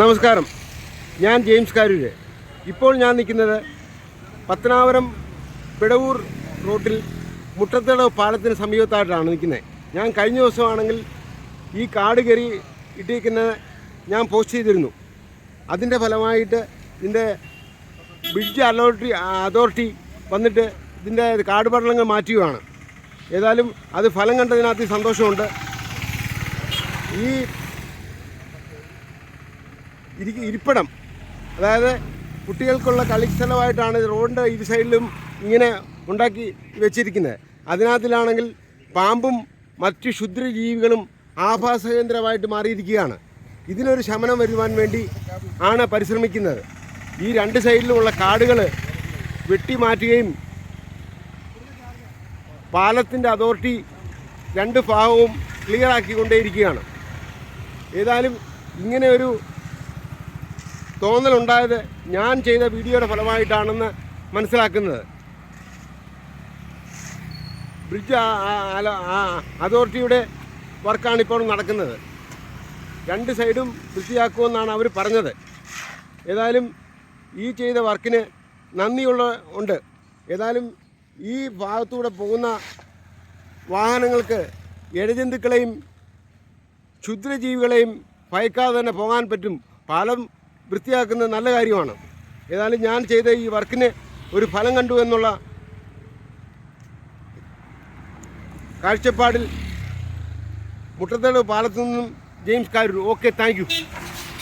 നമസ്കാരം. ഞാൻ ജെയിംസ് കാരൂര്. ഇപ്പോൾ ഞാൻ നിൽക്കുന്നത് പത്തനാപുരം പിടവൂർ റോട്ടിൽ മുട്ടത്തട പാലത്തിന് സമീപത്തായിട്ടാണ് നിൽക്കുന്നത്. ഞാൻ കഴിഞ്ഞ ദിവസമാണെങ്കിൽ ഈ കാട് കയറി ഇട്ടിരിക്കുന്നത് ഞാൻ പോസ്റ്റ് ചെയ്തിരുന്നു. അതിന്റെ ഫലമായിട്ട് ഇതിന്റെ ബ്രിഡ്ജ് അലോറിറ്റി അതോറിറ്റി വന്നിട്ട് ഇതിന്റെ കാട് പടലങ്ങൾ മാറ്റുകയാണ്. ഏതായാലും അത് ഫലം കണ്ടതിനകത്ത് സന്തോഷമുണ്ട്. ഈ ഇരി ഇരിപ്പിടം അതായത് കുട്ടികൾക്കുള്ള കളിസ്ഥലമായിട്ടാണ് റോഡിന്റെ ഇരു സൈഡിലും ഇങ്ങനെ ഉണ്ടാക്കി വെച്ചിരിക്കുന്നത്. അതിനകത്തിലാണെങ്കിൽ പാമ്പും മറ്റ് ക്ഷുദ്രജീവികളും ആഭാസകേന്ദ്രമായിട്ട് മാറിയിരിക്കുകയാണ്. ഇതിനൊരു ശമനം വരുവാൻ വേണ്ടി ആണ് പരിശ്രമിക്കുന്നത്. ഈ രണ്ട് സൈഡിലുമുള്ള കാടുകൾ വെട്ടിമാറ്റുകയും പാലത്തിന്റെ അതോറിറ്റി രണ്ട് ഭാഗവും ക്ലിയറാക്കിക്കൊണ്ടേയിരിക്കുകയാണ് ഏതായാലും ഇങ്ങനെ ഒരു തോന്നലുണ്ടായത് ഞാൻ ചെയ്ത വീഡിയോയുടെ ഫലമായിട്ടാണെന്ന് മനസ്സിലാക്കുന്നത്. ബ്രിഡ്ജ് അതോറിറ്റിയുടെ വർക്കാണ് ഇപ്പോൾ നടക്കുന്നത്. രണ്ട് സൈഡും വൃത്തിയാക്കുമെന്നാണ് അവർ പറഞ്ഞത്. ഏതായാലും ഈ ചെയ്ത വർക്കിന് നന്ദിയുള്ള ഉണ്ട്. ഏതായാലും ഈ ഭാഗത്തൂടെ പോകുന്ന വാഹനങ്ങൾക്ക് ഇഴജന്തുക്കളെയും ക്ഷുദ്രജീവികളെയും ഭയക്കാതെ തന്നെ പോകാൻ പറ്റും. പാലം വൃത്തിയാക്കുന്നത് നല്ല കാര്യമാണ്. ഏതായാലും ഞാൻ ചെയ്ത ഈ വർക്കിന് ഒരു ഫലം കണ്ടു എന്നുള്ള കാഴ്ചപ്പാടിൽ മുട്ടത്തേട് പാലത്തു നിന്നും ജെയിംസ് കാരൂർ. Okay thank